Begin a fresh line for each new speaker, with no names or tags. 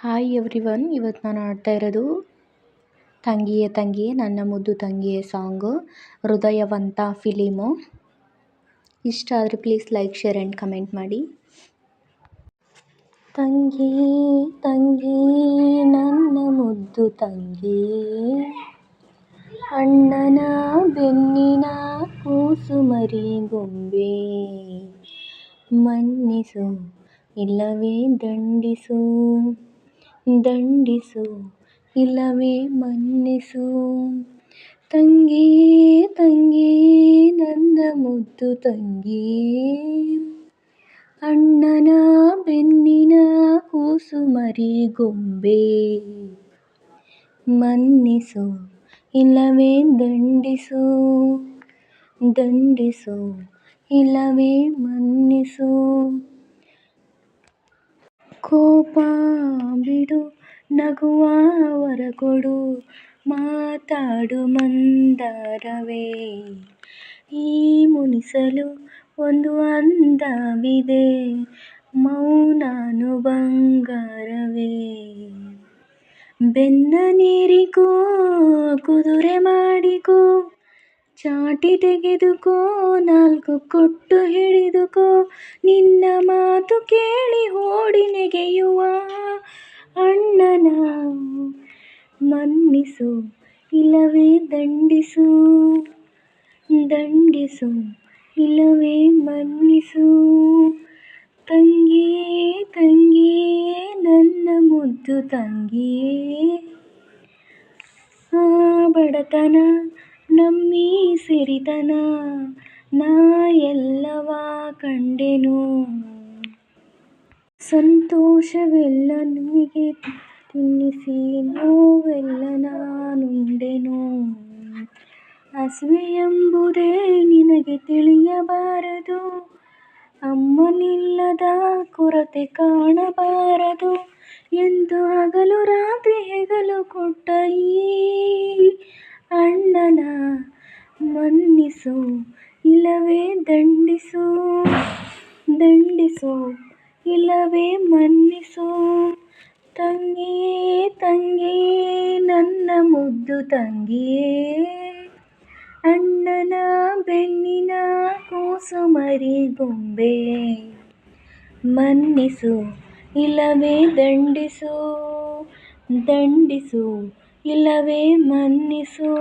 Hi every one ಇವತ್ತು ನಾನು ಆಡ್ತಾ ಇರೋದು ತಂಗಿಯೇ ತಂಗಿಯೇ, ನನ್ನ ಮುದ್ದು ತಂಗಿಯೇ ಸಾಂಗು ಹೃದಯವಂತ ಫಿಲಿಮು. ಇಷ್ಟ ಆದರೆ please like share and comment ಮಾಡಿ. ತಂಗಿ ತಂಗಿ, ನನ್ನ ಮುದ್ದು ತಂಗಿ, ಅಣ್ಣನ ಬೆನ್ನಿನ ಕೂಸು ಮರಿ ಗೊಂಬೆ. ಮನ್ನಿಸು, ಇಲ್ಲವೇ ದಂಡಿಸು. ದಂಡಿಸು, ಇಲ್ಲವೇ ಮನ್ನಿಸು. ತಂಗಿ ತಂಗಿ, ನನ್ನ ಮುದ್ದು ತಂಗಿ. ಅಣ್ಣನ ಬೆನ್ನಿನ ಕೂಸು ಮರಿ ಗೊಂಬೆ. ಮನ್ನಿಸು, ಇಲ್ಲವೇ ದಂಡಿಸು. ದಂಡಿಸು, ಇಲ್ಲವೇ ಮನ್ನಿಸು. ಕೋಪ ಬಿಡು, ನಗುವ ವರ ಕೊಡು, ಮಾತಾಡು ಮಂದರವೇ. ಈ ಮುನಿಸಲು ಒಂದು ಅಂದವಿದೆ ಮೌನಾನು ಬಂಗಾರವೇ ಬೆನ್ನ ನೀರಿಕೋ ಕುದುರೆ ಮಾಡಿಕೋ ಚಾಟಿ ತೆಗೆದುಕೋ, ನಾಲ್ಕು ಕೊಟ್ಟು ಹಿಡಿದುಕೋ, ನಿನ್ನ ಮಾತು ಕೇಳಿ ಓಡಿ ನೆಗೆಯುವ. ಅಣ್ಣನ ಮನ್ನಿಸು, ಇಲ್ಲವೇ ದಂಡಿಸು. ದಂಡಿಸು, ಇಲ್ಲವೇ ಮನ್ನಿಸು. ತಂಗಿಯೇ ತಂಗಿಯೇ, ನನ್ನ ಮುದ್ದು ತಂಗಿಯೇ. ಆ ಬಡತನ ನಮ್ಮಿ ಸಿರಿತನ ನಾ ಎಲ್ಲವ ಕಂಡೆನು. ಸಂತೋಷವೆಲ್ಲ ನಿಮಗೆ ತಿನ್ನಿಸಿ, ನೋವೆಲ್ಲ ನಾನುಂಡೆನು. ಹಸಿವೆ ಎಂಬುದೇ ನಿನಗೆ ತಿಳಿಯಬಾರದು, ಅಮ್ಮನಿಲ್ಲದ ಕೊರತೆ ಕಾಣಬಾರದು. ಎಂದು ಹಗಲು ರಾತ್ರಿ ಹೆಗಲು ಕೊಟ್ಟ ಈ ಮನ್ನಿಸು, ಇಲ್ಲವೇ ದಂಡಿಸು ದಂಡಿಸು, ಇಲ್ಲವೇ ಮನ್ನಿಸು. ತಂಗಿಯೇ ತಂಗಿಯೇ, ನನ್ನ ಮುದ್ದು ತಂಗಿಯೇ, ಅಣ್ಣನ ಬೆನ್ನಿನ ಕೂಸು ಮರಿ ಗೊಂಬೆ. ಮನ್ನಿಸು, ಇಲ್ಲವೇ ದಂಡಿಸು ದಂಡಿಸು, ಇಲ್ಲವೇ ಮನ್ನಿಸು.